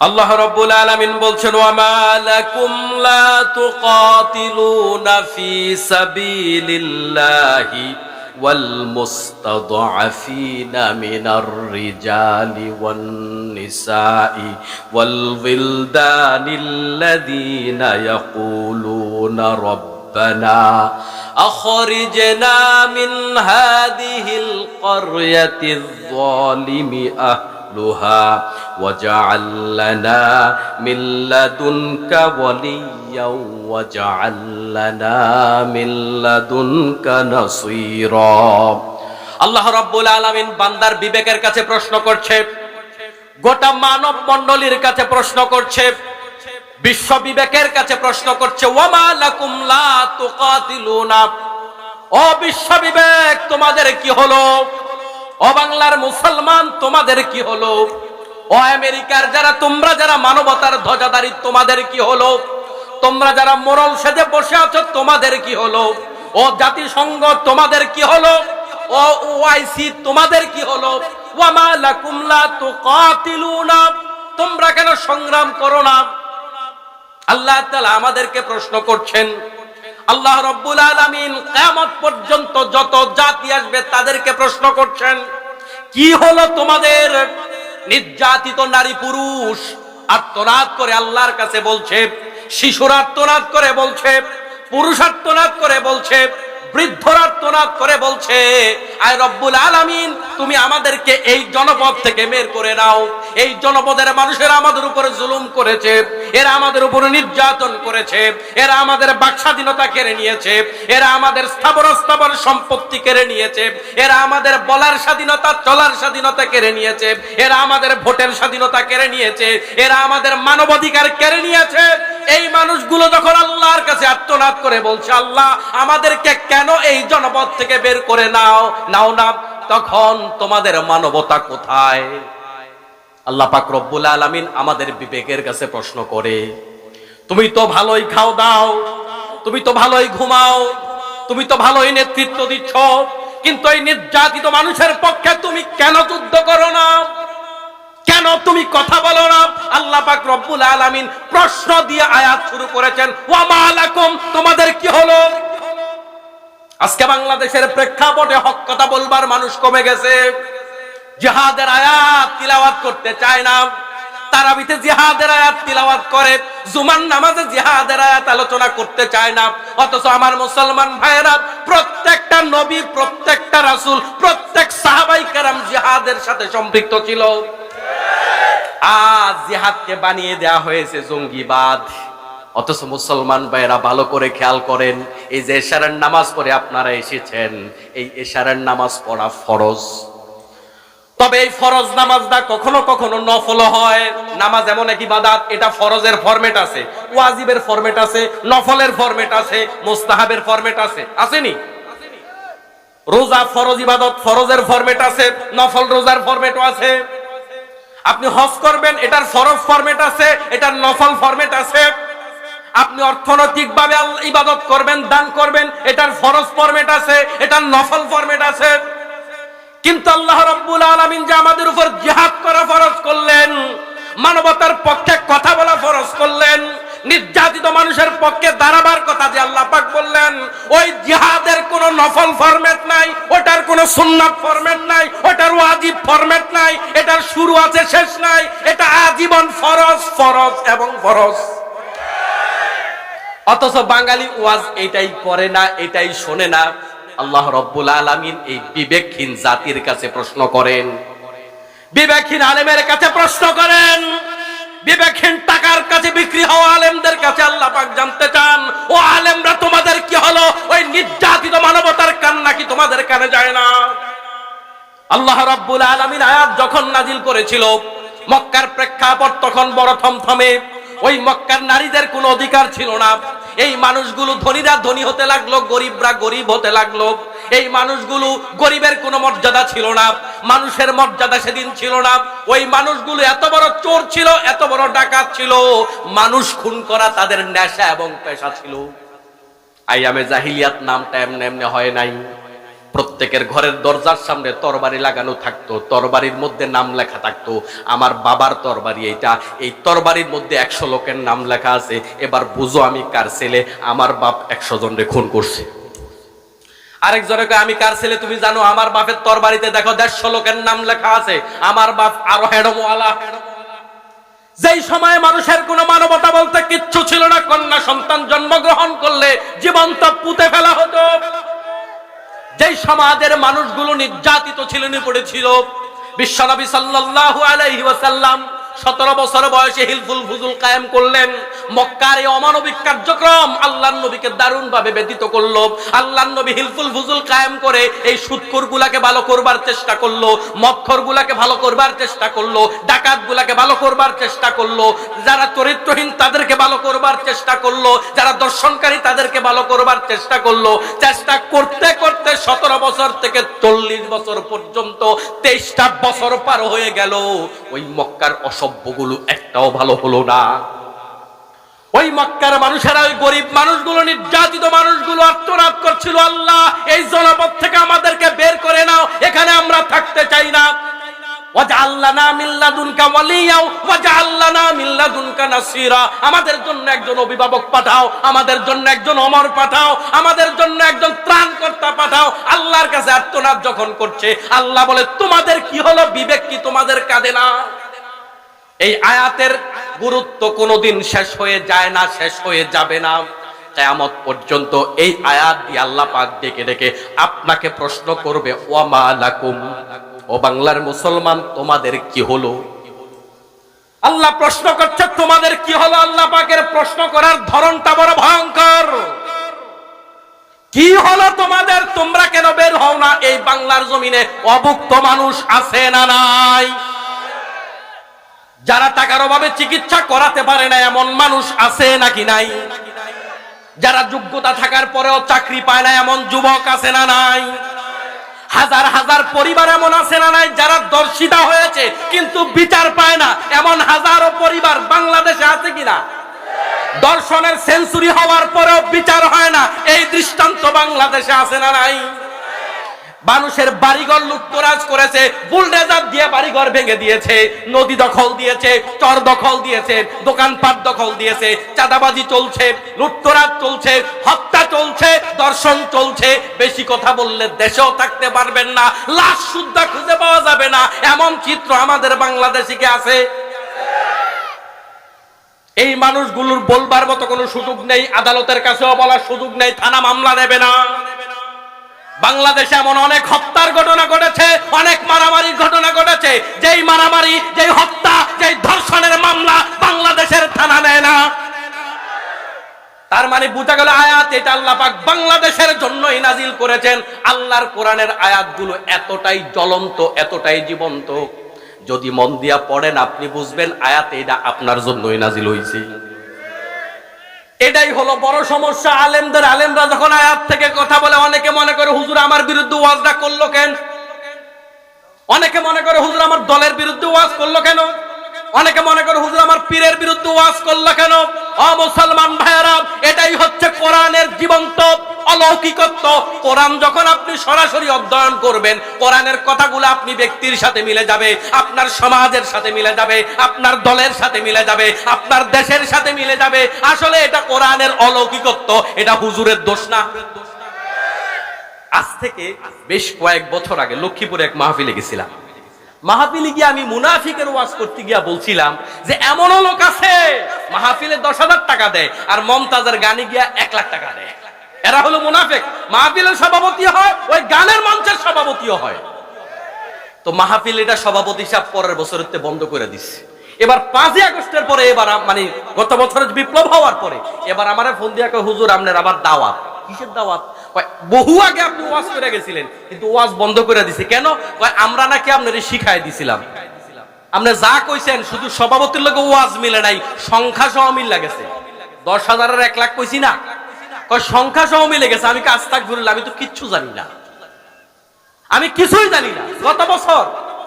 আল্লাহ রাব্বুল আলামিন বলছেন ওয়া মা লাকুম লা তুকাতিলুনা ফি সাবিলিল্লাহি ওয়াল মুস্তাদআফিনা মিনার রিজালি ওয়ান নিসাই ওয়াল বিলদানিল্লাযীনা ইয়াকুলুনা ربنا أخرجنا من هذه القرية الظالم أهلها واجعل لنا من لدنك وليا واجعل لنا من لدنك نصيرا আল্লাহ রাব্বুল আলামিন বান্দার বিবেকের কাছে প্রশ্ন করছে গোটা মানব মণ্ডলীর কাছে প্রশ্ন করছে বিশ্ব বিবেকের কাছে প্রশ্ন করছে ওয়ামা লাকুম লা তুকাতিলুনা ও বিশ্ব বিবেক তোমাদের কি হলো ও বাংলার মুসলমান, তোমাদের কি হলো? ও আমেরিকার যারা, তোমরা যারা মানবতার ধ্বজাধারী, তোমাদের কি হলো? তোমরা যারা মোরল সেজে বসে আছো, তোমাদের কি হলো? ও জাতিসংঘ, তোমাদের কি হলো? ও ওআইসি, তোমাদের কি হলো? ওয়ামা লাকুম লা তুকাতিলুনা, তোমরা কেন সংগ্রাম করো না? আল্লাহ তাআলা আমাদেরকে প্রশ্ন করছেন আল্লাহ রব্বুল আলামিন কিয়ামত পর্যন্ত যত জাতি আসবে তাদেরকে প্রশ্ন করছেন, কি হলো তোমাদের? নির্যাতিত নারী পুরুষ আত্মনাদ করে আল্লাহর কাছে বলছে, শিশুর আত্মনাদ করে বলছে পুরুষ আত্মনাদ করে বলছে বৃদ্ধরা তোনাদ করে বলছে, আয় রব্বুল তুমি আমাদেরকে এই জনপদ থেকে বের করে নাও। এই জনপদের মানুষেরা আমাদের উপরে জুলুম করেছে, এরা আমাদের উপরে নির্যাতন করেছে, এরা আমাদের বাক স্বাধীনতা কেড়ে নিয়েছে, এরা আমাদের স্থাবর স্থাবর সম্পত্তি কেড়ে নিয়েছে, এরা আমাদের বলার স্বাধীনতা, চলার স্বাধীনতা কেড়ে নিয়েছে, এরা আমাদের ভোটের স্বাধীনতা কেড়ে নিয়েছে, এরা আমাদের মানবাধিকার কেড়ে নিয়েছে। এই মানুষগুলো যখন আল্লাহর কাছে আত্মনাদ করে বলছে, আল্লাহ, আমাদেরকে কেন এই জনপদ থেকে বের করে নাও? নাও না, তখন তোমাদের মানবতা কোথায়? আল্লাহ পাক রব্বুল আলামিন আমাদের বিবেকের কাছে প্রশ্ন করে, তুমি তো ভালোই খাও দাও, তুমি তো ভালোই ঘুমাও, তুমি তো ভালোই নেতৃত্ব দিচ্ছ, কিন্তু এই নির্যাতিত মানুষের পক্ষে তুমি কেন যুদ্ধ করো না? কেন তুমি কথা বলো না? আল্লাহ পাক রব্বুল আলামিন প্রশ্ন দিয়ে আয়াত শুরু করেছেন, ওয়া মা লাকুম, তোমাদের কি হলো? আজকে বাংলাদেশের প্রেক্ষাপটে হক কথা বলবার মানুষ কমে গেছে। জিহাদের আয়াত তিলাওয়াত করতে চায় না। তারাবিতে জিহাদের আয়াত তিলাওয়াত করে। জুমান নামাজে জিহাদের আয়াত আলোচনা করতে চায় না। অথচ আমার মুসলমান ভাইয়েরা, প্রত্যেকটা নবী, প্রত্যেকটা রাসূল, প্রত্যেক সাহাবাই কেরাম জিহাদের সাথে সম্পৃক্ত ছিল। আজ জিহাদকে বানিয়ে দেয়া হয়েছে জঙ্গিবাদ। অথচ মুসলমান ভাইয়েরা ভালো করে খেয়াল করেন, এই যে এশারের নামাজ পড়ে আপনারা এসেছেন, এই এশারের নামাজ পড়া ফরজ। তবে এই ফরজ নামাজটা কখনো কখনো নফল হয়। নামাজ এমন এক ইবাদাত, এটা ফরজের ফরম্যাট আছে, ওয়াজিবের ফরম্যাট আছে, নফলের ফরম্যাট আছে, মুস্তাহাবের ফরম্যাট আছে, আসেনি? রোজা ফরজ ইবাদত ফরজের ফরম্যাট আছে, নফল রোজার ফরম্যাটও আছে। আপনি হজ করবেন, এটার ফরজ ফরম্যাট আছে, এটার নফল ফরম্যাট আছে। আপনি অর্থনৈতিক ভাবে ইবাদত করবেন, দান করবেন, এটার ফরজ ফরম্যাট আছে, এটার নফল ফরম্যাট আছে। কিন্তু আল্লাহ রাব্বুল আলামিন যে আমাদের উপর জিহাদ করা ফরজ করলেন, মানবতার পক্ষে কথা বলা ফরজ করলেন, নির্যাতিত মানুষের পক্ষে দাঁড়াবার কথা যে আল্লাহ পাক বললেন, ওই জিহাদের কোন নফল ফরম্যাট নাই, ওটার কোন সুন্নাত ফরম্যাট নাই, ওটার ওয়াজিব ফরম্যাট নাই, এটার শুরু আছে, শেষ নাই, এটা আজীবন ফরজ ফরজ এবং ফরজ। অথচ বাঙালি ওয়াজ এটাই করে না, এটাই শোনে না। আল্লাহ রব্বুল আলামিন এই বিবেকহীন জাতির কাছে প্রশ্ন করেন। বিবেকহীন আলেমের কাছে প্রশ্ন করেন। বিবেকহীন টাকার কাছে বিক্রি হওয়া আলেমদের কাছে আল্লাহ পাক জানতে চান, ও আলেমরা তোমাদের কি হলো? ওই নির্যাতিত মানবতার কান্না কি তোমাদের কানে যায় না? আল্লাহ রাব্বুল আলামিন আয়াত যখন নাজিল করেছিল, মক্কার প্রেক্ষাপট তখন বড় থমথমে। ওই মক্কার নারীদের কোনো অধিকার ছিল না। এই মানুষগুলো ধনীরা ধনী হতে লাগল, গরিবরা গরিব হতে লাগল। এই মানুষগুলো গরিবের কোনো মর্যাদা ছিল না। মানুষের মর্যাদা সেদিন ছিল না। ওই মানুষগুলো এত বড় চোর ছিল, এত বড় ডাকাত ছিল। মানুষ খুন করা তাদের নেশা এবং পেশা ছিল। আইয়ামে জাহিলিয়াত নামটা এমনি এমনি হয় নাই। প্রত্যেকের ঘরের দরজার সামনে তরবারি লাগানো থাকতো, তরবারির মধ্যে নাম লেখা থাকতো। আমার বাবার তরবারি এইটা, এই তরবারির মধ্যে একশো লোকের নাম লেখা আছে। এবার বুঝো আমি কার ছেলে, আমার বাপ একশো জনরে খুন করছে। আরেকজনকে আমি কার ছেলে? তুমি জানো, আমার বাপের তরবারিতে দেখো দেড়শো লোকের নাম লেখা আছে। আমার বাপ আরও হেডমওয়ালা। যেই সময় মানুষের কোনো মানবতা বলতে কিচ্ছু ছিল না, কন্যা সন্তান জন্মগ্রহণ করলে জীবন্ত পুঁতে ফেলা হতো। যেই সমাজের মানুষগুলো নির্যাতিত ছিলেন পড়েছিল বিশ্বনবী সাল্লাল্লাহু আলাইহি ওয়াসাল্লাম সতেরো বছর বয়সে হিলফুল ফুজুল কায়েম করলেন। মক্কার এই অমানবিক কার্যক্রম আল্লাহ নবীকে দারুণ ভাবে ব্যতীত করল। আল্লাহ নবী হিলফুল ফুজুল কায়েম করে এই সুৎকর গুলাকে ভালো করবার চেষ্টা করল মক্ষর গুলাকে ভালো করবার চেষ্টা করল ডাকাত গুলাকে ভালো করবার চেষ্টা করল, যারা চরিত্রহীন তাদেরকে ভালো করবার চেষ্টা করল, যারা দর্শনকারী তাদেরকে ভালো করবার চেষ্টা করল। চেষ্টা করতে করতে সতেরো বছর থেকে চল্লিশ বছর পর্যন্ত তেইশটা বছর পার হয়ে গেল। ওই মক্কার অসভ্যগুলো একটাও ভালো হলো না। ওই মক্কার মানুষেরা, ওই গরিব মানুষগুলো, নির্যাতিত মানুষগুলো আত্মনাদ করছিল, আল্লাহ, এই জনপদ থেকে আমাদেরকে বের করে নাও, এখানে আমরা থাকতে চাই না। আমাদের জন্য একজন অভিভাবক পাঠাও, আমাদের জন্য একজন অমর পাঠাও, আমাদের জন্য একজন ত্রাণকর্তা পাঠাও। আল্লাহর কাছে আত্মনাদ যখন করছে, আল্লাহ বলে, তোমাদের কি হলো? বিবেক কি তোমাদের কাঁদে না? এই আয়াতের গুরুত্ব কোনোদিন শেষ হয়ে যায় না, শেষ হয়ে যাবে না। কেয়ামত পর্যন্ত এই আয়াত দিয়ে আল্লাহ পাক ডেকে ডেকে আপনাকে প্রশ্ন করবে ওয়ামা লাকুম? ও বাংলার মুসলমান, তোমাদের কি হলো? আল্লাহ প্রশ্ন করছে, তোমাদের কি হলো? আল্লাহ পাকের প্রশ্ন করার ধরনটা বড় ভয়ঙ্কর। কি হলো তোমাদের? তোমরা কেন বের হও না? এই বাংলার জমিনে অভুক্ত মানুষ আছে না নাই? যারা টাকার অভাবে চিকিৎসা করাতে পারে না, এমন মানুষ আছে নাকি নাই? যারা যোগ্যতা থাকার পরেও চাকরি পায় না, এমন যুবক আছে না নাই? হাজার হাজার পরিবার এমন আছে না নাই, যারা দর্শিতা হয়েছে, কিন্তু বিচার পায় না, এমন হাজারো পরিবার বাংলাদেশে আছে কিনা? দর্শনের সেঞ্চুরি হওয়ার পরেও বিচার হয় না, এই দৃষ্টান্ত বাংলাদেশে আছে না নাই? মানুষের বাড়িঘর লুটতরাজ করেছে, বুলডেজার দিয়ে বাড়িঘর ভেঙে দিয়েছে, নদী দখল দিয়েছে, চর দখল দিয়েছে, দোকানপাট দখল দিয়েছে, চাঁদাবাজি চলছে, লুটতরাজ চলছে, হত্যা চলছে, দর্শন চলছে। বেশি কথা বললে দেশেও থাকতে পারবেন না, লাশ সুদ্ধা খুঁজে পাওয়া যাবে না, এমন চিত্র আমাদের বাংলাদেশে কি আছে? এই মানুষগুলোর বলবার মতো কোনো সুযোগ নেই, আদালতের কাছেও বলার সুযোগ নেই, থানা মামলা নেবে না। বাংলাদেশে এমন অনেক হত্যার ঘটনা ঘটেছে, অনেক মারামারির ঘটনা ঘটেছে। যেই মারামারি, যেই হত্যা, যেই ধর্ষণের মামলা বাংলাদেশের থানা নেয় না। তার মানে বুঝা গেল আয়াত, এটা আল্লাহ পাক বাংলাদেশের জন্যই নাজিল করেছেন। আল্লাহর কোরআনের আয়াতগুলো এতটাই জ্বলন্ত, এতটাই জীবন্ত। যদি মন দিয়া পড়েন, আপনি বুঝবেন আয়াত এটা আপনার জন্যই নাজিল হয়েছে এটাই হলো বড় সমস্যা। আলেমদের আলেমরা যখন আয়াত থেকে কথা বলে, অনেকে মনে করে, হুজুর, আমার বিরুদ্ধে ওয়াজটা করল কেন? অনেকে মনে করে, হুজুর, আমার দলের বিরুদ্ধে ওয়াজ করল কেন? অনেকে মনে করে, হুজুর, আমার পীরের বিরুদ্ধে ওয়াজ করল কেন? অ, মুসলমান ভাইয়েরা, এটাই হচ্ছে কোরআনের জীবন্ত অলৌকিকত্ব। কোরআন যখন আপনি সরাসরি অধ্যয়ন করবেন, কোরআনের কথাগুলো আপনি ব্যক্তির সাথে মিলে যাবে, আপনার সমাজের সাথে মিলে যাবে, আপনার দলের সাথে মিলে যাবে, আপনার দেশের সাথে মিলে যাবে। আসলে এটা কোরআনের অলৌকিকত্ব, এটা হুজুরের দোষ না। আজ থেকে বেশ কয়েক বছর আগে লক্ষ্মীপুরে এক মাহফিলে গেছিলাম। মাহফিলে গিয়ে আমি মুনাফিকের ওয়াজ করতে গিয়া বলছিলাম যে, এমনও লোক আছে, মাহফিলে দশ হাজার টাকা দেয়, আর মমতাজের গানে গিয়া এক লাখ টাকা দেয়। এরা হলো মুনাফেক। মাহফিলের সভাপতি হয়, ওই গানের মঞ্চের সভাপতিও হয়। তো মাহফিল এটা সভাপতি হিসাব পরের বছরের বন্ধ করে দিচ্ছে এবার পাঁচই আগস্টের পরে এবার মানে গত বছরের বিপ্লব হওয়ার পরে এবার আমার ফোন দিয়া হুজুর, আপনার আবার দাওয়াত। কিসের দাওয়াত? বহু আগে আপনি ওয়াজ করে গেছিলেন, কিন্তু ওয়াজ বন্ধ করে দিছে। কেন? আমরা নাকি আপনার শিখাই দিছিলাম। আপনি যা কইছেন, শুধু সভাপতির লোক ওয়াজ মিলে নাই, সংখ্যা সহ মিল লাগেছে। দশ হাজারের এক লাখ কইছি না। সংখ্যা সহ মিলে গেছে। আমি কাজ থাক ঘুরলাম আমি তো কিচ্ছু জানি না। আমি কিছুই জানি না। গত বছর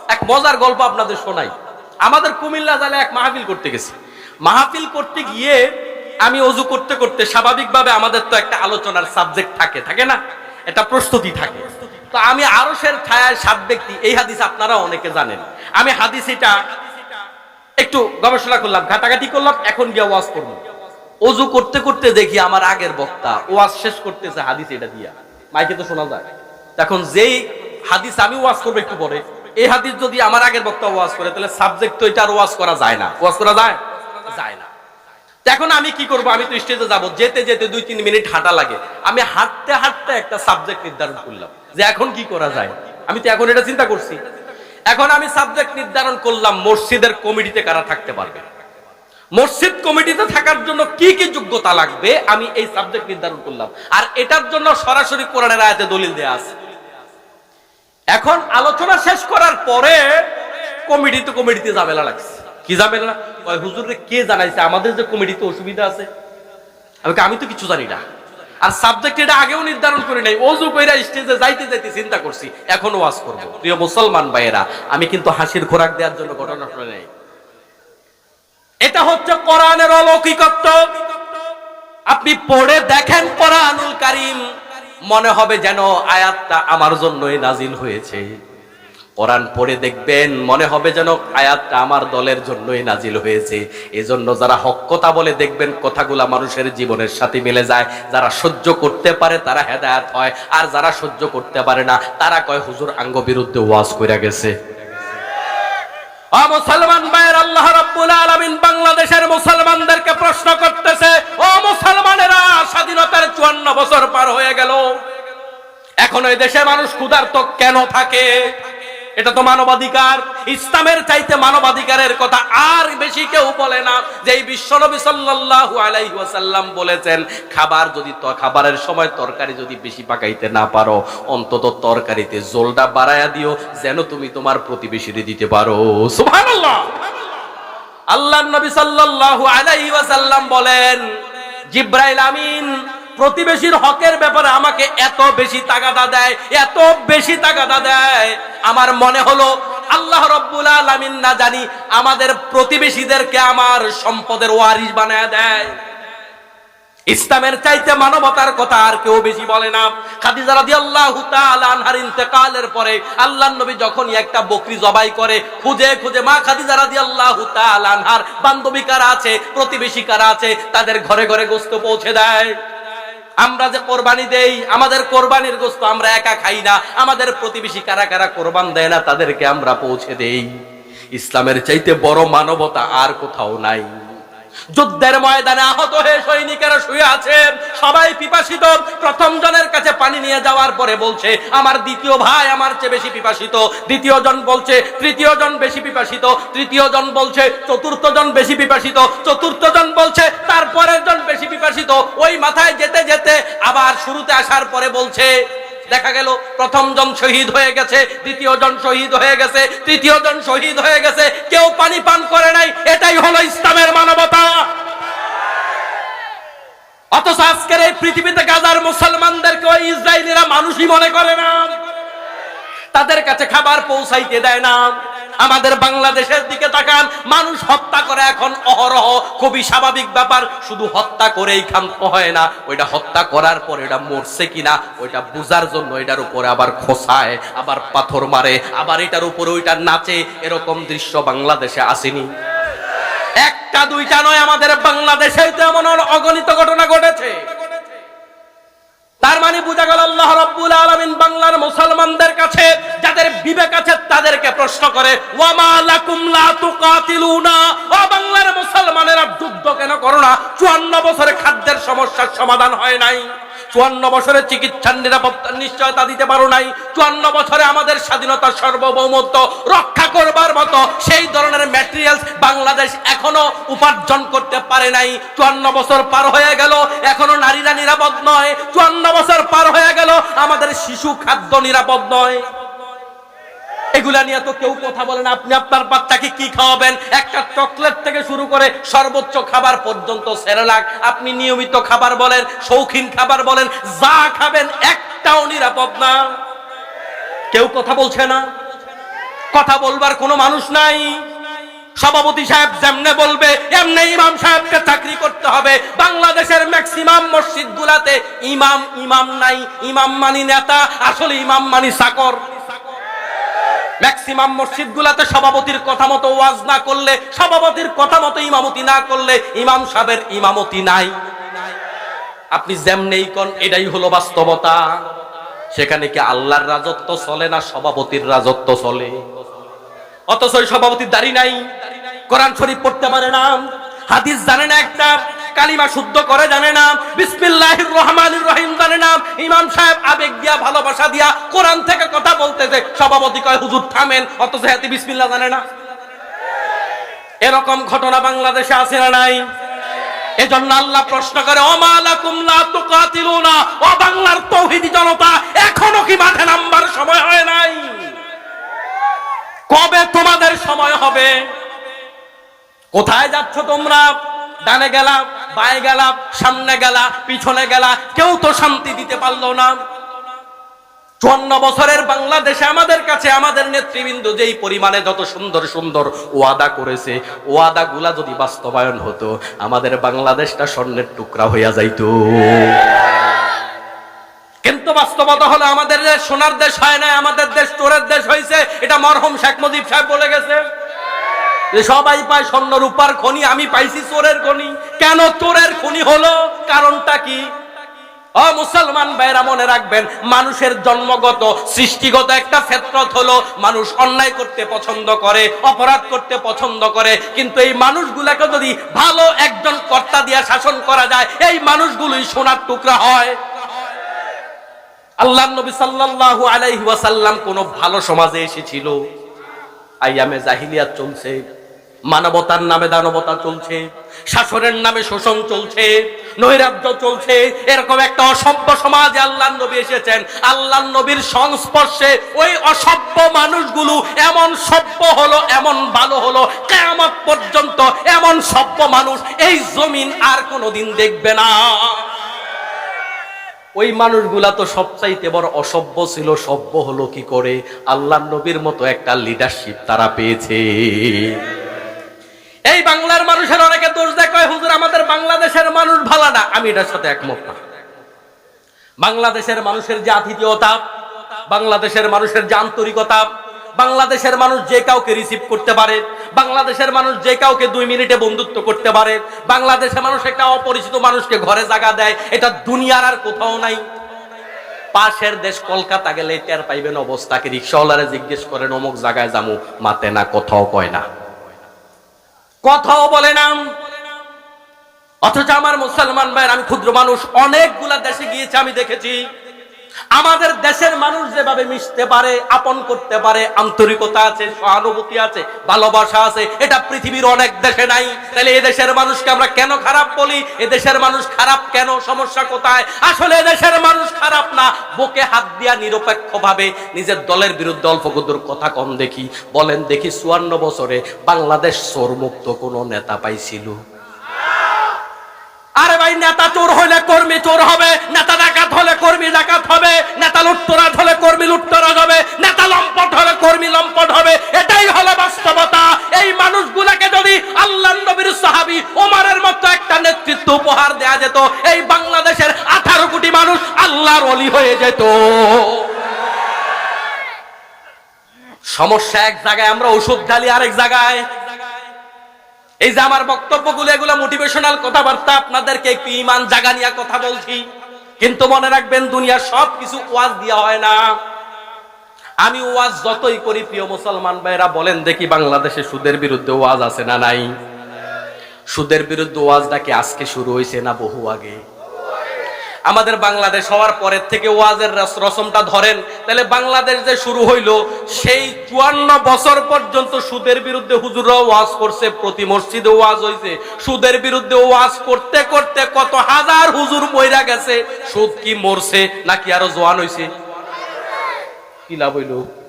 এক মজার গল্প আপনাদের শোনাই। আমাদের কুমিল্লা জালে এক মাহফিল করতে গেছি। মাহফিল করতে গিয়ে আমি অজু করতে করতে স্বাভাবিকভাবে আমাদের তো একটা আলোচনার সাবজেক্ট থাকে থাকে না? এটা প্রস্তুতি থাকে। তো আমি আরশের ছায়ায় সাত ব্যক্তি, এই হাদিস আপনারা অনেকে জানেন। আমি হাদিস এটা একটু গবেষণা করলাম, ঘাটাঘাটি করলাম, এখন গিয়ে ওয়াজ করব। অজু করতে করতে দেখি আমার আগের বক্তা, ওয়াজ শেষ করতেছে হাদিস এটা দিয়া। মাইকে তো শোনা যায়। এখন যেই হাদিস আমি ওয়াজ করব একটু পরে, এই হাদিস যদি আমার আগের বক্তা ওয়াজ করে, তাহলে সাবজেক্ট তো এটা আর ওয়াজ করা যায় না। ওয়াজ করা যায়? যায় না। এখন আমি কি করব? আমি তো স্টেজে যাব। যেতে যেতে দুই তিন মিনিট হাঁটা লাগে। আমি হাঁটতে হাঁটতে একটা সাবজেক্ট নির্ধারণ করলাম। যে এখন কি করা যায়? আমি তো এখন এটা চিন্তা করছি। এখন আমি সাবজেক্ট নির্ধারণ করলাম, মসজিদের কমিটিতে কারা থাকতে পারবে? মসজিদ কমিটিতে থাকার জন্য কি কি যোগ্যতা লাগবে, আমি এই সাবজেক্ট নির্ধারণ করলাম। আর এটার জন্য সরাসরি কোরআনের আয়াতে দলিল দেয়া আছে। এখন আলোচনা শেষ করার পরে কমিটি তো কমিটিতে ঝামেলা লাগছে। কি ঝামেলা? কয় হুজুরে কে জানাইছে? আমাদের যে কমিটিতে অসুবিধা আছে। আমি আমি তো কিছু জানি না। আর সাবজেক্ট এটা আগেও নির্ধারণ করি নাই। অজু কইরা স্টেজে যাইতে যাইতে চিন্তা করছি, এখন ওয়াজ করব। প্রিয় মুসলমান ভাইয়েরা, আমি কিন্তু হাসির খোরাক দেওয়ার জন্য ঘটনা শুনে নাই। এটা হচ্ছে কোরআনের অলৌকিকত্ব। আপনি পড়ে দেখেন কোরআনুল কারিম, মনে হবে যেন আয়াতটা আমার জন্যই নাজিল হয়েছে। কোরআন পড়ে দেখবেন, মনে হবে যেন আয়াতটা আমার দলের জন্যই নাজিল হয়েছে। এজন্য যারা হক কথা বলে দেখবেন, কথাগুলা মানুষের জীবনের সাথে মিলে যায়। যারা সহ্য করতে পারে, তারা হেদায়াত হয়। আর যারা সহ্য করতে পারে না, তারা কয়, হুজুর আঙ্গ বিরুদ্ধে ওয়াজ কইরা গেছে। মুসলমান ভাইয়ের আল্লাহ রাব্বুল আলামিন বাংলাদেশের মুসলমানদেরকে প্রশ্ন করতেছে, ও মুসলমানেরা, স্বাধীনতার চুয়ান্ন বছর পার হয়ে গেল। এখন এই দেশে মানুষ ক্ষুধার্ত কেন থাকে? এটা তো মানবাধিকার। ইসলামের চাইতে মানবাধিকারের কথা আর বেশি কেউ বলে না। যে এই বিশ্বনবী সাল্লাল্লাহু আলাইহি ওয়াসাল্লাম বলেছেন, খাবার যদি খাবারের সময় তরকারি যদি বেশি পাকাইতে না পারো, অন্তত তরকারিতে জোলটা বাড়ায়া দিও, যেন তুমি তোমার প্রতিবেশীরে দিতে পারো। সুবহানাল্লাহ! আল্লাহ নবী সাল্লাল্লাহু আলাইহি ওয়াসাল্লাম বলেন, জিব্রাইল আমিন প্রতিবেশীর হকের ব্যাপারে আমাকে এত বেশি তাগাদা দেয়, এত বেশি তাগাদা দেয়। আমার মনে হলো, আল্লাহ রব্বুল আলামিন না জানি আমাদের প্রতিবেশীদেরকে আমার সম্পদের ওয়ারিশ বানায় দেয়। ইসলামের চাইতে মানবতার কথা আর কেউ বেশি বলে না। খাদিজা রাদিয়াল্লাহু তাআলা আনহার ইন্তেকালের পরে আল্লাহর নবী যখন একটা বকরি জবাই করে, খুঁজে খুঁজে মা খাদিজা রাদিয়াল্লাহু তাআলা আনহার বান্ধবী কারা আছে, প্রতিবেশী কারা আছে, তাদের ঘরে ঘরে গোস্ত পৌঁছে দেয়। আমরা যে কোরবানি দেই, আমাদের কোরবানির গোস্ত আমরা একা খাই না। আমাদের প্রতিবেশী কারা কারা কোরবান দেয় না, তাদেরকে আমরা পৌঁছে দেই। ইসলামের চাইতে বড় মানবতা আর কোথাও নাই। যুদ্ধের ময়দানে আহত হয়ে সৈনিকেরা শুয়ে আছে সবাই পিপাসিত। প্রথম জনের কাছে পানি নিয়ে যাওয়ার পরে বলছে, আমার দ্বিতীয় ভাই আমার চেয়ে বেশি পিপাসিত। দ্বিতীয় জন বলছে, তৃতীয় জন বেশি পিপাসিত। তৃতীয় জন বলছে, চতুর্থ জন বেশি পিপাসিত। চতুর্থ জন বলছে, তারপরের জন বেশি পিপাসিত। ওই মাথায় যেতে যেতে আবার শুরুতে আসার পরে বলছে দেখা গেল, প্রথম জন শহীদ হয়ে গেছে, দ্বিতীয় জন শহীদ হয়ে গেছে, তৃতীয় জন শহীদ হয়ে গেছে, কেউ পানি পান করে নাই, এটাই হলো ইসলামের মানবতা। অথচ আজকের এই পৃথিবীতে গাজার মুসলমানদেরকে ওই ইসরায়েলিরা মানুষই মনে করে না। তাদের কাছে খাবার পৌঁছাইতে দেয় না। আমাদের বাংলাদেশের দিকে তাকান, মানুষ হত্যা করে এখন অহরহ। খুবই স্বাভাবিক ব্যাপার, শুধু হত্যা করেই ক্ষান্ত হয় না, ওইটা হত্যা করার পর এটা মরছে কিনা, ওইটা বুঝার জন্য এটার উপরে আবার খোসায়, আবার পাথর মারে, আবার এটার উপরে ওইটা নাচে, এরকম দৃশ্য বাংলাদেশে আসেনি। একটা, দুইটা নয়, আমাদের বাংলাদেশে তো এমন অগণিত ঘটনা ঘটেছে। তার মানে বোঝা গেল আল্লাহ রাব্বুল আলামিন বাংলার মুসলমানদের কাছে, যাদের বিবেক আছে তাদেরকে প্রশ্ন করে ও বাংলার মুসলমানেরা যুদ্ধ কেন করো না? 54 বছরে খাদ্যের সমস্যার সমাধান হয় নাই। চুয়ান্ন বছরে চিকিৎসার নিরাপত্তার নিশ্চয়তা দিতে পারো নাই। চুয়ান্ন বছরে আমাদের স্বাধীনতার সার্বভৌমত্ব রক্ষা করবার মতো সেই ধরনের ম্যাটেরিয়ালস বাংলাদেশ এখনও উপার্জন করতে পারে নাই। চুয়ান্ন বছর পার হয়ে গেল, এখনও নারীরা নিরাপদ নয়। চুয়ান্ন বছর পার হয়ে গেল, আমাদের শিশু খাদ্য নিরাপদ নয়। এগুলা নিয়ে তো কেউ কথা বলেন আপনি আপনার বাচ্চাকে কি খাওয়াবেন? একটা চকলেট থেকে শুরু করে সর্বোচ্চ খাবার পর্যন্ত সেরেলাক। আপনি নিয়মিত খাবার বলেন, শৌখিন খাবার বলেন, যা খাবেন একটাও নিরাপদ না। কেউ কথা বলছে না? কথা বলবার কোনো মানুষ নাই। সভাপতি সাহেব যেমনে বলবে, এমনি ইমাম সাহেবকে চাকরি করতে হবে। বাংলাদেশের ম্যাক্সিমাম মসজিদ গুলাতে ইমাম ইমাম নাই। ইমাম মানি নেতা, আসলে ইমাম মানি চাকর। ম্যাক্সিমাম মসজিদ গুলাতে সভাপতির কথা মতো ওয়াজ না করলে, সভাপতির কথা মতো ইমামতি না করলে ইমাম সাহেবের ইমামতি নাই। আপনি যেমনেই কোন, এটাই হলো বাস্তবতা। সেখানে কি আল্লাহর রাজত্ব চলে না সভাপতির রাজত্ব চলে? অথচ সভাপতির দাড়ি নাই, কোরআন শরীফ পড়তে পারে না, হাদিস জানে না একটা, কালিমা শুদ্ধ করে জানে না, বিসমিল্লাহির ইমাম সাহেব আবেগ দিয়া, ভালোবাসা দিয়া কোরআন থেকে কথা বলতেছে। সভাপতি কয়, হুজুর, থামেন। অথচ হাতে বিসমিল্লাহ জানে না। এরকম ঘটনা বাংলাদেশে আছে না নাই? এজন্য আল্লাহ প্রশ্ন করে বাংলার তৌহিদি জনতা, এখনও কি মাঠে নামবার সময় হয় নাই? কবে তোমাদের সময় হবে? কোথায় যাচ্ছ তোমরা? ডানে গেলা বায়ে গেলা, সামনে গেলা, পিছনে গেলা, কেউ তো শান্তি দিতে পারল না। চুয়ান্ন বছরের বাংলাদেশে আমাদের কাছে, আমাদের নেতৃবৃন্দ যেই পরিমাণে যত সুন্দর সুন্দর ওয়াদা করেছে ওয়াদা গুলা যদি বাস্তবায়ন হতো, আমাদের বাংলাদেশটা স্বর্ণের টুকরা হইয়া যাইত। কিন্তু বাস্তবতা হলো আমাদের সোনার দেশ হয় না আমাদের দেশ চোরের দেশ হয়েছে এটা মরহম শেখ মুজিব সাহেব বলে গেছে। সবাই পায় স্বর্ণ রূপার খনি, আমি পাইছি চোরের খনি। কেন চোরের খনি হলো? কারণটা কি? ও মুসলমান ভাইরা, মনে রাখবেন, মানুষের জন্মগত, সৃষ্টিগত একটা ফেতরত হলো, মানুষ অন্যায় করতে পছন্দ করে, অপরাধ করতে পছন্দ করে, কিন্তু এই মানুষগুলাকে যদি ভালো একজন কর্তা দিয়ে শাসন করা যায়, এই মানুষগুলোই সোনার টুকরা হয়। আল্লাহ নবী সাল্লাল্লাহু আলাইহি ওয়াসাল্লাম কোন ভালো সমাজে এসেছিল। আইয়ামে জাহিলিয়াত চলছে। মানবতার নামে দানবতা চলছে, শাসনের নামে শোষণ চলছে, নৈরাজ্য চলছে, এরকম একটা অসভ্য সমাজে আল্লাহ নবী এসেছেন। আল্লাহ নবীর সংস্পর্শে ওই অসভ্য মানুষগুলো এমন সভ্য হলো, এমন ভালো হলো, কেয়ামত পর্যন্ত এমন সভ্য মানুষ এই জমিন আর কোনোদিন দেখবে না। ওই মানুষগুলা তো সবচাইতে বড় অসভ্য ছিল, সভ্য হলো কি করে? আল্লাহ নবীর মতো একটা লিডারশিপ তারা পেয়েছে। এই বাংলার মানুষের অনেকে দোষ দেখায়, হুজুর, আমাদের বাংলাদেশের মানুষ ভালো না। আমি এটার সাথে একমত না। বাংলাদেশের মানুষের যে আতিথেয়তা, বাংলাদেশের মানুষের যে আন্তরিকতা, বাংলাদেশের মানুষ যে কাউকে রিসিভ করতে পারে, বাংলাদেশের মানুষ যে কাউকে দুই মিনিটে বন্ধুত্ব করতে পারে, বাংলাদেশের মানুষ একটা অপরিচিত মানুষকে ঘরে জায়গা দেয়, এটা দুনিয়ার আর কোথাও নাই। পাশের দেশ কলকাতা গেলে টের পাইবেন অবস্থাকে রিক্সাওয়ালারে জিজ্ঞেস করেন, অমুক জায়গায় যামু? মাতে না, কোথাও কয় না। কথাও বলে না। অথচ আমার মুসলমান ভাইয়ের, আমি ক্ষুদ্র মানুষ, অনেকগুলা দেশে গিয়েছি, আমি দেখেছি। আমাদের দেশের মানুষ যেভাবে মিশতে পারে, আপন করতে পারে, আন্তরিকতা আছে, সহানুভূতি আছে, ভালোবাসা আছে, এটা পৃথিবীর অনেক দেশে নাই। তাহলে এ দেশের মানুষকে আমরা কেন খারাপ বলি? এ দেশের মানুষ খারাপ কেন? সমস্যা কোথায়? আসলে এদেশের মানুষ খারাপ না। বুকে হাত দিয়া নিরপেক্ষ ভাবে নিজের দলের বিরুদ্ধে অল্প কুদুর কথা কম দেখি। বলেন দেখি চুয়ান্ন বছরে বাংলাদেশ চোর মুক্ত কোন নেতা পাইছিল? আরে ভাই, নেতা চোর হলে কর্মী চোর হবে, নেতা ডাকাত হলে কর্মী ডাকাত হবে, নেতা লুটতরাজ হলে কর্মী লুটতরাজ হবে, নেতা লম্পট হলে কর্মী লম্পট হবে, এটাই হলো বাস্তবতা। এই মানুষগুলাকে যদি আল্লাহ নবীর সাহাবী ওমারের মতো একটা নেতৃত্ব উপহার দেয়া যেত, এই বাংলাদেশের আঠারো কোটি মানুষ আল্লাহর অলি হয়ে যেত। সমস্যা এক জায়গায়, আমরা ওষুধ ঢালি আরেক জায়গায়। এই যে আমার বক্তব্যগুলো, এগুলো মোটিভেশনাল কথাবার্তা, আপনাদেরকে একটু ইমান জাগা নিয়ে কথা বলছি। কিন্তু মনে রাখবেন দুনিয়া সব কিছু ওয়াজ দিয়া হয় না। আমি ওয়াজ যতই করি, প্রিয় মুসলমান ভাইরা বলেন দেখি বাংলাদেশে সুদের বিরুদ্ধে ওয়াজ আছে না নাই? সুদের বিরুদ্ধে ওয়াজটা কি আজকে শুরু হয়েছে না বহু আগে? আমাদের বাংলাদেশ হওয়ার পরের থেকে ওয়াজের রস- রসমটা ধরেন। তাহলে বাংলাদেশ যে শুরু হইল, সেই চুয়ান্ন বছর পর্যন্ত সুদের বিরুদ্ধে হুজুরা ওয়াজ করছে, প্রতি মসজিদে ওয়াজ হয়েছে সুদের বিরুদ্ধে ওয়াজ করতে করতে কত হাজার হুজুর মইরা গেছে, সুদ কি মরছে নাকি আরও জোয়ান হইছে? কি লাভ হইল?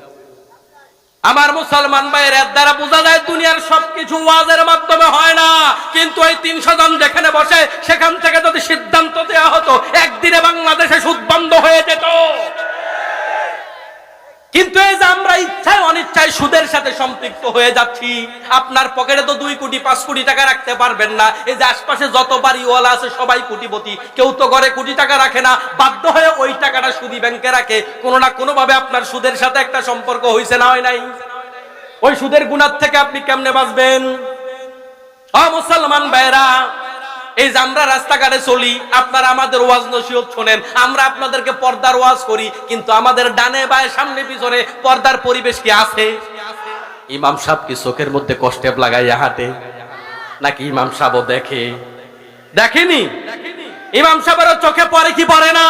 আমার মুসলমান ভাইয়ের এর দ্বারা বোঝা যায় দুনিয়ার সবকিছু ওয়াজের মাধ্যমে হয় না। কিন্তু ওই তিনশো জন যেখানে বসে, সেখান থেকে যদি সিদ্ধান্ত দেওয়া হতো, একদিনে বাংলাদেশে সুদ বন্ধ হয়ে যেত। কিন্তু এই যে আমরা ইচ্ছায় অনিচ্ছায় সুদের সাথে সম্পৃক্ত হয়ে যাচ্ছি, আপনার পকেটে তো দুই কোটি, পাঁচ কোটি টাকা রাখতে পারবেন না। এই যে আশপাশে যত বাড়িওয়ালা আছে, সবাই কোটিপতি। কেউ তো ঘরে কোটি টাকা রাখে না, বাধ্য হয়ে ওই টাকাটা সুদি ব্যাংকে রাখে। কোনো না কোনোভাবে আপনার সুদের সাথে একটা সম্পর্ক হয়েছে না হয় নাই? ওই সুদের গুণার থেকে আপনি কেমনে বাঁচবেন? অ মুসলমান ভাইরা এই যে আমরা রাস্তাঘাটে চলি, আপনারা আমাদের ওয়াজ নসিহত শোনেন, আমরা আপনাদেরকে পর্দার ওয়াজ করি, কিন্তু আমাদের ডানে বায়ে সামনে পিছনে পর্দার পরিবেশ কি আছে? ইমাম সাহেব কি চোখের মধ্যে কষ্টেপ লাগাইয়া হাঁটে? নাকি ইমাম সাহেবও দেখে? দেখেনি? ইমাম সাহেবেরও চোখে পড়ে কি পড়ে না?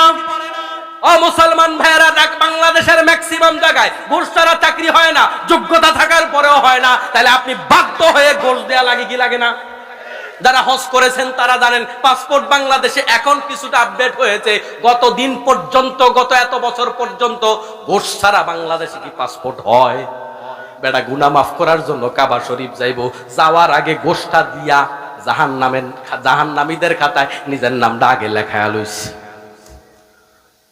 ও মুসলমান ভাইয়েরা, দেখ বাংলাদেশের ম্যাক্সিমাম জায়গায় ঘুষ চাকরি হয় না, যোগ্যতা থাকার পরেও হয় না। তাহলে আপনি বাধ্য হয়ে ঘুষ দেয়া লাগে কি লাগে না? যারা হজ করেছেন তারা জানেন পাসপোর্ট বাংলাদেশে এখন কিছুটা আপডেট হয়েছে। গত দিন পর্যন্ত, গত এত বছর পর্যন্ত ঘোষ ছাড়া বাংলাদেশে কি পাসপোর্ট হয়? বেটা গুনা মাফ করার জন্য কাবা শরীফ যাইব। যাওয়ার আগে গোষ্ঠা দিয়া জাহান নামের জাহান নামীদের খাতায় নিজের নামটা আগে লেখায় লইছে।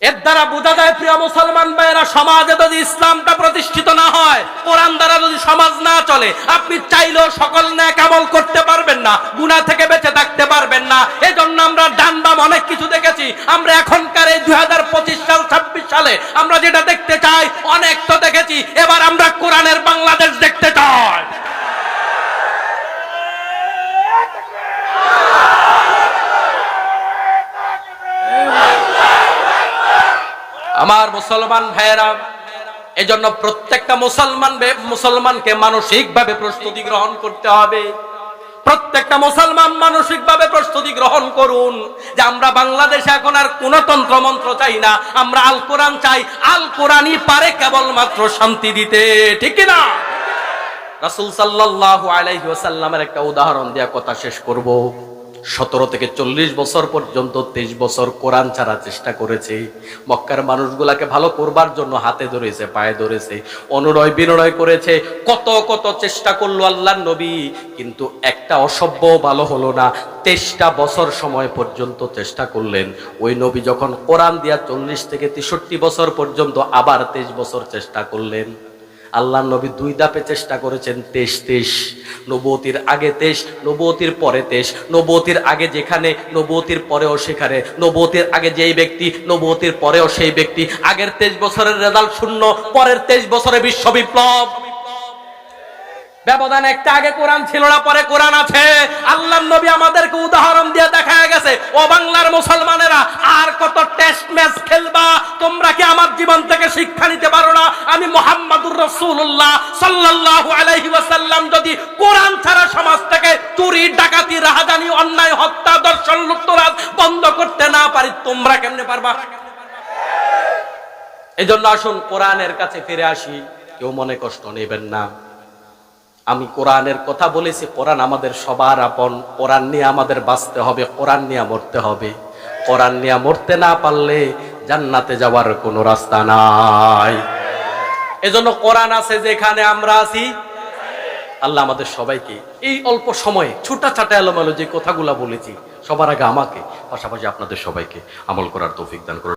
এর দ্বারা বোঝা যায়, প্রিয় মুসলমান ভাইয়েরা, সমাজে যদি ইসলামটা প্রতিষ্ঠিত না হয়, কোরআন দ্বারা যদি সমাজ না চলে, আপনি চাইলেও সকল ন্যায় কামল করতে পারবেন না গুণা থেকে বেঁচে থাকতে পারবেন না। এজন্য আমরা ডান বাম অনেক কিছু দেখেছি। আমরা এখনকার এই দুই হাজার পঁচিশ সাল, ছাব্বিশ সালে আমরা যেটা দেখতে চাই, অনেক তো দেখেছি। এবার আমরা কোরআনের বাংলাদেশ দেখতে চাই আমার মুসলমান ভাইয়েরা, এজন্য প্রত্যেকটা মুসলমান মুসলমানকে মানসিকভাবে প্রস্তুতি গ্রহণ করতে হবে। প্রত্যেকটা মুসলমান মানসিকভাবে প্রস্তুতি গ্রহণ করুন যে আমরা বাংলাদেশে এখন আর কোন তন্ত্র মন্ত্র চাই না, আমরা আল কোরআন চাই। আল কোরআনই পারে কেবলমাত্র শান্তি দিতে, ঠিক না রাসূল সাল্লাল্লাহু আলাইহি ওয়াসাল্লামের একটা উদাহরণ দেয়া কথা শেষ করব। সতেরো থেকে চল্লিশ বছর পর্যন্ত তেইশ বছর কোরআন ছাড়া চেষ্টা করেছে। মক্কার মানুষগুলাকে ভালো করবার জন্য হাতে ধরেছে, পায়ে ধরেছে, অনুনয় বিনয় করেছে, কত কত চেষ্টা করল আল্লাহ নবী, কিন্তু একটা অসভ্য ভালো হলো না। তেইশটা বছর সময় পর্যন্ত চেষ্টা করলেন। ওই নবী যখন কোরআন দিয়া চল্লিশ থেকে তেষট্টি বছর পর্যন্ত আবার তেইশ বছর চেষ্টা করলেন। আল্লাহ নবী দুই দাপে চেষ্টা করেছেন তেইশ তেইশ। নবতির আগে তেইশ নবতির পরে তেইশ। নবতির আগে যেখানে নবতির পরেও সেখানে। নবতির আগে যেই ব্যক্তি নবতির পরেও সেই ব্যক্তি। আগের তেইশ বছরের রেজাল্ট শূন্য, পরের তেইশ বছরে বিশ্ব বিপ্লব। ব্যবধান একটা আগে কোরআন ছিল না, পরে কোরআন আছে। আল্লাহ নবী আমাদেরকে উদাহরণ দিয়ে দেখা গেছে, ও বাংলার মুসলমানেরা, আর কত টেস্ট ম্যাচ খেলবা? তোমরা কি আমার জীবন থেকে শিক্ষা নিতে পারো না? আমি মোহাম্মদুর রসুল্লাহ সাল্লাল্লাহু আলাইহি ওয়াসাল্লাম যদি কোরআন ছাড়া সমাজ থেকে চুরি, ডাকাতি, রাহাজানি, অন্যায়, হত্যা, দর্শন লুপ্তরাজ বন্ধ করতে না পারি, তোমরা কেমনে পারবা? এজন্য আসুন কোরআনের কাছে ফিরে আসি। কেউ মনে কষ্ট নেবেন না। আমি কোরআনের কথা বলেছি, কোরআন আমাদের সবার আপন, কোরআন নিয়ে আমাদের বাঁচতে হবে, কোরআন নিয়ে মরতে হবে। কোরআন নিয়ে মরতে না পারলে জান্নাতে যাওয়ার কোনো রাস্তা নাই। এজন্য কোরআন আছে যেখানে আমরা আছি। আল্লাহ আমাদের সবাইকে এই অল্প সময়ে ছোটা ছাটা এলোমেলো যে কথাগুলা বলেছি, সবার আগে আমাকে, পাশাপাশি আপনাদের সবাইকে আমল করার তৌফিক দান করুন।